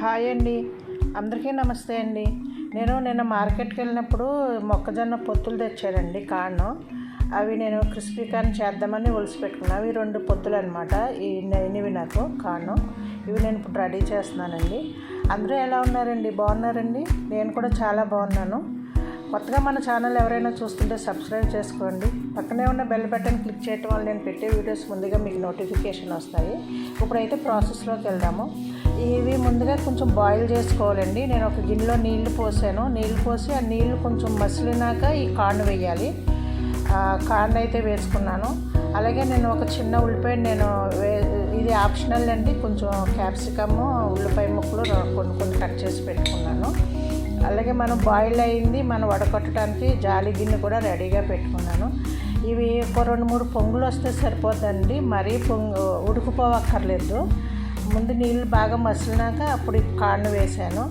Hi అండి. అందరికీ నమస్తే అండి. నేను నిన్న మార్కెట్కి వెళ్ళినప్పుడు మొక్కజొన్న పొత్తులు తెచ్చారండి కాను అవి నేను క్రిస్పీ కార్న్ చేద్దామని ఒలిసి పెట్టుకున్నాను అవి రెండు పొత్తులు అనమాట ఈ ఇవి నాకు కాను ఇవి నేను ఇప్పుడు రెడీ చేస్తున్నానండి. అందరూ ఎలా ఉన్నారండి? బాగున్నారండి? నేను కూడా చాలా బాగున్నాను. కొత్తగా మన ఛానల్ ఎవరైనా చూస్తుంటే సబ్స్క్రైబ్ చేసుకోండి. పక్కనే ఉన్న బెల్ బటన్ క్లిక్ చేయటం వల్ల నేను పెట్టే వీడియోస్ ముందుగా మీకు నోటిఫికేషన్ వస్తాయి. ఇప్పుడైతే ప్రాసెస్లోకి వెళ్దాము. ఇవి ముందుగా కొంచెం బాయిల్ చేసుకోవాలండి. నేను ఒక గిన్నెలో నీళ్ళు పోసాను. నీళ్ళు పోసి ఆ నీళ్ళు కొంచెం మసిలినాక ఈ కార్న్ వేయాలి. కార్న్ అయితే వేసుకున్నాను. అలాగే నేను ఒక చిన్న ఉల్లిపాయ నేను వే ఇది ఆప్షనల్ అండి. కొంచెం క్యాప్సికమ్ ఉల్లిపాయ ముక్కలు కొన్ని కొన్ని కట్ చేసి పెట్టుకున్నాను. అలాగే మనం బాయిల్ అయింది మనం వడకట్టడానికి జాలి గిన్నె కూడా రెడీగా పెట్టుకున్నాను. ఇవి ఒక రెండు మూడు పొంగులు వస్తే సరిపోద్దండి. మరీ పొంగు ఉడుకుపోవక్కర్లేదు. ముందు నీళ్ళు బాగా మసిలినాక అప్పుడు కాళ్ళు వేసాను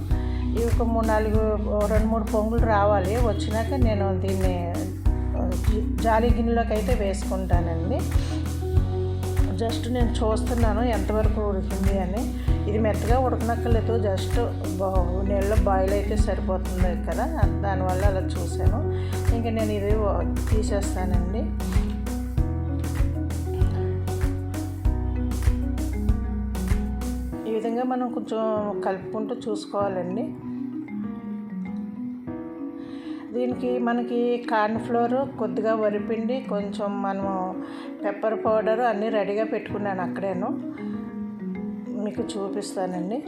ఇవి ఒక మూడు నాలుగు రెండు మూడు పొంగులు రావాలి. వచ్చినాక నేను దీన్ని జాలి గిన్నెలోకి అయితే వేసుకుంటానండి. జస్ట్ నేను చూస్తున్నాను ఎంతవరకు ఉడికింది అని. ఇది మెత్తగా ఉడకనక్కర్లేదు జస్ట్ నీళ్ళలో బాయిల్ అయితే సరిపోతుంది కదా. దానివల్ల అలా చూశాను. ఇంకా నేను ఇది తీసేస్తానండి. విధంగా మనం కొంచెం కలుపుకుంటూ చూసుకోవాలండి. దీనికి మనకి కార్న్ఫ్లోర్ కొద్దిగా వరిపిండి కొంచెం మనము పెప్పర్ పౌడర్ అన్నీ రెడీగా పెట్టుకున్నాను అక్కడేను. మీకు చూపిస్తానండి.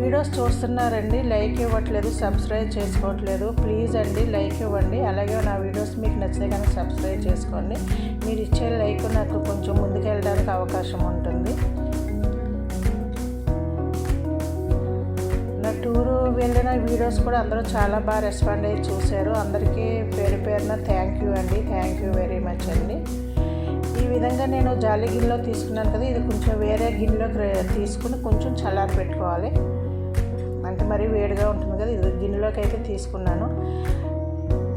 వీడియోస్ చూస్తున్నారండి లైక్ ఇవ్వట్లేదు సబ్స్క్రైబ్ చేసుకోవట్లేదు ప్లీజ్ అండి లైక్ ఇవ్వండి. అలాగే నా వీడియోస్ మీకు నచ్చితే కనుక సబ్స్క్రైబ్ చేసుకోండి. మీరు ఇచ్చే లైక్ నాకు కొంచెం ముందుకెళ్ళడానికి అవకాశం ఉంటుంది. నా టూరు వెళ్ళిన వీడియోస్ కూడా అందరూ చాలా బాగా రెస్పాండ్ అయ్యి చూశారు. అందరికీ పేరు పేరున థ్యాంక్ యూ అండి. థ్యాంక్ యూ వెరీ మచ్ అండి. ఈ విధంగా నేను జాలి గిన్నెలో తీసుకున్నాను కదా ఇది కొంచెం వేరే గిన్నెలోకి తీసుకుని కొంచెం చల్లారి పెట్టుకోవాలి. మరీ వేడిగా ఉంటుంది కదా ఇది గిన్నెలోకి అయితే తీసుకున్నాను.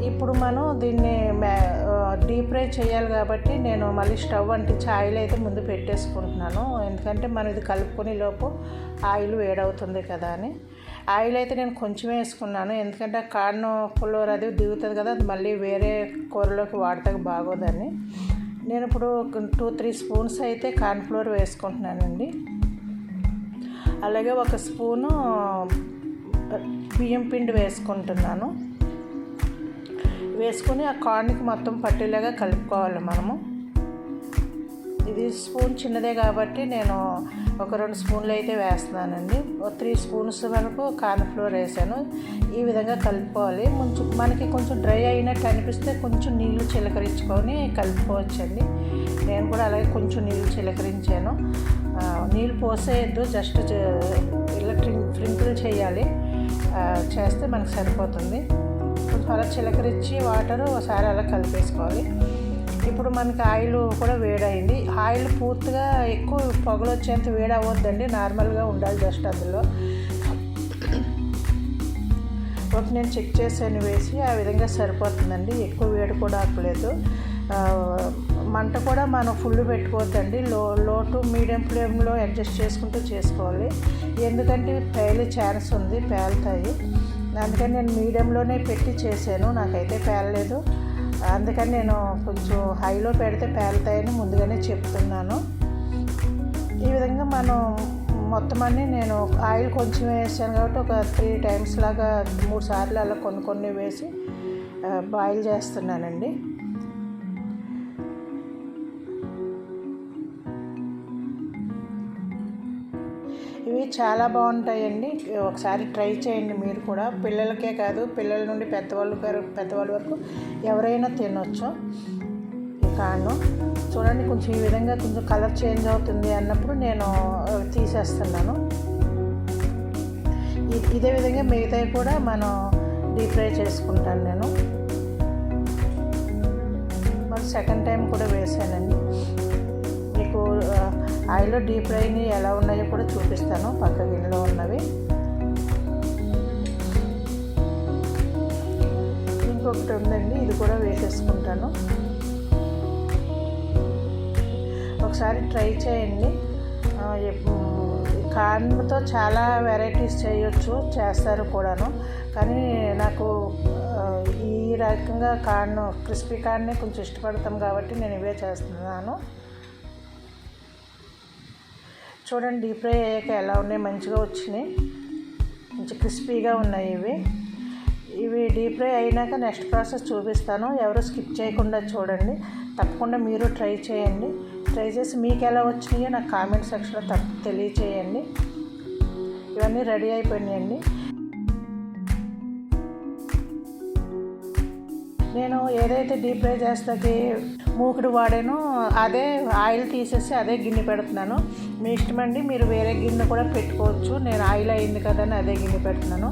ఇప్పుడు మనం దీన్ని డీప్ ఫ్రై చేయాలి కాబట్టి నేను మళ్ళీ స్టవ్ అంటించి ఆయిల్ అయితే ముందు పెట్టేసుకుంటున్నాను. ఎందుకంటే మనం ఇది కలుపుకునే లోపు ఆయిల్ వేడవుతుంది కదా అని. ఆయిల్ అయితే నేను కొంచెం వేసుకున్నాను. ఎందుకంటే కాడను పుల్లూరు అది దిగుతుంది కదా అది మళ్ళీ వేరే కూరలోకి వాడితే బాగోదని. నేను ఇప్పుడు టూ త్రీ స్పూన్స్ అయితే కార్న్ఫ్లోర్ వేసుకుంటున్నానండి. అలాగే ఒక స్పూను బియ్యం పిండి వేసుకుంటున్నాను. వేసుకొని ఆ కార్న్కి మొత్తం పట్టేలాగా కలుపుకోవాలి మనము. ఇది స్పూన్ చిన్నదే కాబట్టి నేను ఒక రెండు స్పూన్లు అయితే వేస్తున్నానండి. ఒక త్రీ స్పూన్స్ వరకు కార్న్ఫ్లోర్ వేసాను. ఈ విధంగా కలుపుకోవాలి. కొంచెం మనకి కొంచెం డ్రై అయినట్టు అనిపిస్తే కొంచెం నీళ్ళు చిలకరించుకొని కలుపుకోవచ్చండి. నేను కూడా అలాగే కొంచెం నీళ్ళు చిలకరించాను. నీళ్ళు పోసేయద్దు జస్ట్ ఇలా ట్రింకిల్ చేయాలి. చేస్తే మనకు సరిపోతుంది. కొంచెం అలా చిలకరించి వాటరు ఒకసారి అలా కలిపేసుకోవాలి. ఇప్పుడు మనకి ఆయిల్ కూడా వేడైంది. ఆయిల్ పూర్తిగా ఎక్కువ పొగలు వచ్చేంత వేడి అవ్వద్దండి నార్మల్గా ఉండాలి జస్ట్ అందులో. ఒకటి నేను చెక్ చేసాను వేసి ఆ విధంగా సరిపోతుందండి. ఎక్కువ వేడి కూడా ఆపలేదు. మంట కూడా మనం ఫుల్ పెట్టుకోవద్దండి. లో లో టు మీడియం ఫ్లేమ్లో అడ్జస్ట్ చేసుకుంటూ చేసుకోవాలి. ఎందుకంటే పేలే ఛాన్స్ ఉంది పేలుతాయి. అందుకని నేను మీడియంలోనే పెట్టి చేశాను. నాకైతే పేలలేదు. అందుకని నేను కొంచెం హైలో పెడితే పేలుతాయని ముందుగానే చెప్తున్నాను. ఈ విధంగా మనం మొత్తం అన్నీ నేను ఆయిల్ కొంచెం వేసాను కాబట్టి ఒక త్రీ టైమ్స్ లాగా మూడు సార్లు అలా కొన్ని కొన్ని వేసి బాయిల్ చేస్తున్నానండి. ఇవి చాలా బాగుంటాయండి. ఒకసారి ట్రై చేయండి మీరు కూడా. పిల్లలకే కాదు పిల్లల నుండి పెద్దవాళ్ళు పెద్దవాళ్ళ వరకు ఎవరైనా తినొచ్చు. కాను చూడండి కొంచెం ఈ విధంగా కొంచెం కలర్ చేంజ్ అవుతుంది అన్నప్పుడు నేను తీసేస్తున్నాను. ఇదే విధంగా మిగతాయి కూడా మనం డీప్ ఫ్రై చేసుకుంటాను నేను. మరి సెకండ్ టైం కూడా వేసానండి. మీకు ఆయిల్లో డీప్ ఫ్రైని ఎలా ఉన్నాయో కూడా చూపిస్తాను. పక్క గిన్నెలో ఉన్నవి. ఇంకొకటి ఉందండి ఇది కూడా వేసేసుకుంటాను. ఒకసారి ట్రై చేయండి. కార్న్తో చాలా వెరైటీస్ చేయొచ్చు చేస్తారు కూడాను. కానీ నాకు ఈ రకంగా కార్న్ క్రిస్పీ కార్న్నే కొంచెం ఇష్టపడతాం కాబట్టి నేను ఇవే చేస్తున్నాను. చూడండి డీప్ ఫ్రై అయ్యాక ఎలా ఉన్నాయి? మంచిగా వచ్చినాయి. మంచి క్రిస్పీగా ఉన్నాయి ఇవి. ఇవి డీప్ ఫ్రై అయినాక నెక్స్ట్ ప్రాసెస్ చూపిస్తాను. ఎవరు స్కిప్ చేయకుండా చూడండి. తప్పకుండా మీరు ట్రై చేయండి. ట్రై చేసి మీకు ఎలా వచ్చినాయో నాకు కామెంట్ సెక్షన్లో తప్ప తెలియచేయండి. ఇవన్నీ రెడీ అయిపోయినాయండి. నేను ఏదైతే డీప్ ఫ్రై చేస్తాకి మూకుడు వాడాను. అదే ఆయిల్ తీసేసి అదే గిన్నె పెడుతున్నాను. మీ ఇష్టమండి మీరు వేరే గిన్నె కూడా పెట్టుకోవచ్చు. నేను ఆయిల్ అయింది కదా అని అదే గిన్నె పెడుతున్నాను.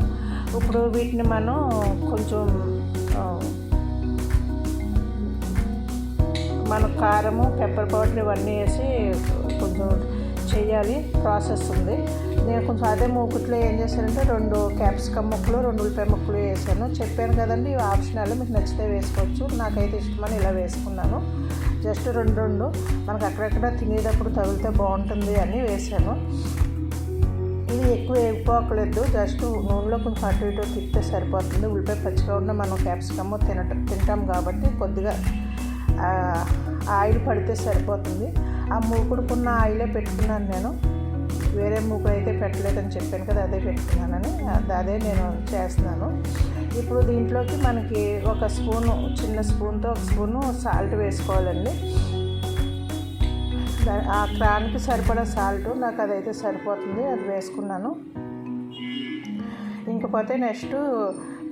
ఇప్పుడు వీటిని మనం కొంచెం మన కారము పెప్పర్ పౌడర్ ఇవన్నీ వేసి కొంచెం చేయాలి. ప్రాసెస్ ఉంది. నేను కొంచెం అదే మూకుట్లో ఏం చేశానంటే రెండు క్యాప్సికమ్ ముక్కలు రెండు ఉల్లిపాయ ముక్కలు వేసాను. చెప్పాను కదండి ఇవి ఆప్షనల్ మీకు నచ్చితే వేసుకోవచ్చు నాకైతే ఇష్టమని ఇలా వేసుకున్నాను. జస్ట్ రెండు రెండు. మనకు అక్కడక్కడ తినేటప్పుడు తగిలితే బాగుంటుంది అని వేసాను. ఇది ఎక్కువ వేగిపోకలేదు జస్ట్ నూనెలో కొంచెం అటు ఇటు తిప్పితే సరిపోతుంది. ఉల్లిపాయ పచ్చిగా ఉన్న మనం క్యాప్సికమ్ తినట తింటాం కాబట్టి కొద్దిగా ఆయిల్ పడితే సరిపోతుంది. ఆ మూకుడుకున్న ఆయిలే పెట్టుకున్నాను నేను. వేరే మూకు అయితే పెట్టలేదని చెప్పాను కదా అదే పెట్టుకున్నానని. అది- అదే నేను చేస్తున్నాను. ఇప్పుడు దీంట్లోకి మనకి ఒక స్పూను చిన్న స్పూన్తో ఒక స్పూను సాల్ట్ వేసుకోవాలండి. ఆ క్రాన్కి సరిపడా సాల్ట్ నాకు అదైతే సరిపోతుంది అది వేసుకున్నాను. ఇంకపోతే నెక్స్ట్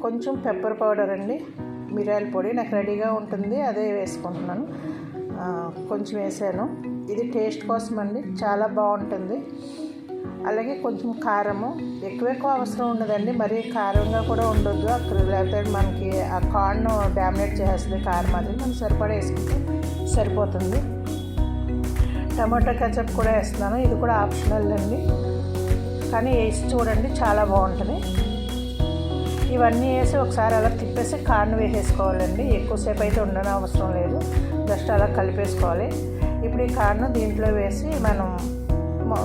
కొంచెం పెప్పర్ పౌడర్ అండి. మిరియాల పొడి నాకు రెడీగా ఉంటుంది అదే వేసుకుంటున్నాను. కొంచెం వేసాను. ఇది టేస్ట్ కోసం అండి చాలా బాగుంటుంది. అలాగే కొంచెం కారము. ఎక్కువ ఎక్కువ అవసరం ఉండదండి. మరీ కారంగా కూడా ఉండొద్దు. అక్కడ లేకపోతే మనకి ఆ కార్న్ డామినేట్ చేస్తుంది కారం అది మనం సరిపడా వేసుకుంటే సరిపోతుంది. టమాటో కెచప్ కూడా వేస్తున్నాను. ఇది కూడా ఆప్షనల్ అండి. కానీ వేసి చూడండి చాలా బాగుంటుంది. ఇవన్నీ వేసి ఒకసారి అలా తిప్పేసి కార్న్ వేసేసుకోవాలండి. ఎక్కువసేపు అయితే ఉండడం అవసరం లేదు. జస్ట్ అలా కలిపేసుకోవాలి. ఇప్పుడు ఈ కార్ను దీంట్లో వేసి మనం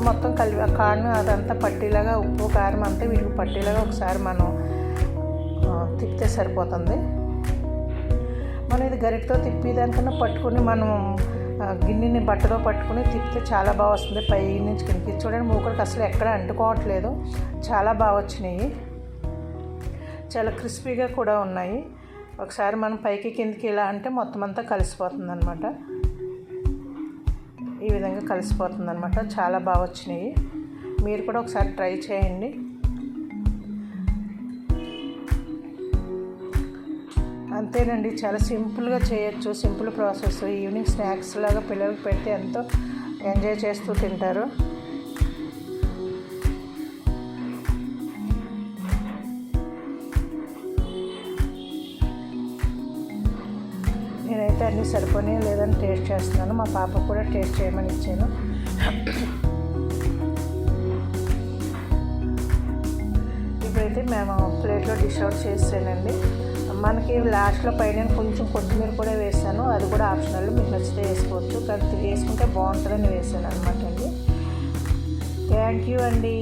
మొత్తం కలిపి ఆ కార్న్ అదంతా పట్టీలాగా ఉప్పు కారం అంతా వీటికి పట్టీలాగా ఒకసారి మనం తిప్పితే సరిపోతుంది. మనం ఇది గరిటతో తిప్పేదానికన్నా పట్టుకుని మనం గిన్నెని బట్టలో పట్టుకుని తిప్పితే చాలా బాగా వస్తుంది. పై నుంచి కిందకి చూడండి మూకుడికి అసలు ఎక్కడ అంటుకోవట్లేదు. చాలా బాగా వచ్చినాయి. చాలా క్రిస్పీగా కూడా ఉన్నాయి. ఒకసారి మనం పైకి కిందకి ఇలా అంటే మొత్తం అంతా కలిసిపోతుంది అనమాట ఈ విధంగా కలిసిపోతుంది అనమాట చాలా బాగా వచ్చినాయి. మీరు కూడా ఒకసారి ట్రై చేయండి. అంతేనండి చాలా సింపుల్గా చేయొచ్చు. Simple process. ఈవినింగ్ స్నాక్స్ లాగా పిల్లలకు పెడితే ఎంతో ఎంజాయ్ చేస్తూ తింటారు. అయితే అన్నీ సరిపోయినాయి లేదని టేస్ట్ చేస్తున్నాను. మా పాపకు కూడా టేస్ట్ చేయమని ఇచ్చాను. ఇప్పుడైతే మేము ప్లేట్లో డిష్ అవుట్ చేసానండి. మనకి లాస్ట్లో పైన కొంచెం కొత్తిమీర కూడా వేసాను. అది కూడా ఆప్షనల్ మీకు నచ్చితే వేసుకోవచ్చు. కానీ వేసుకుంటే బాగుంటుందని వేసాను అనమాట అండి. థ్యాంక్ యూ అండి.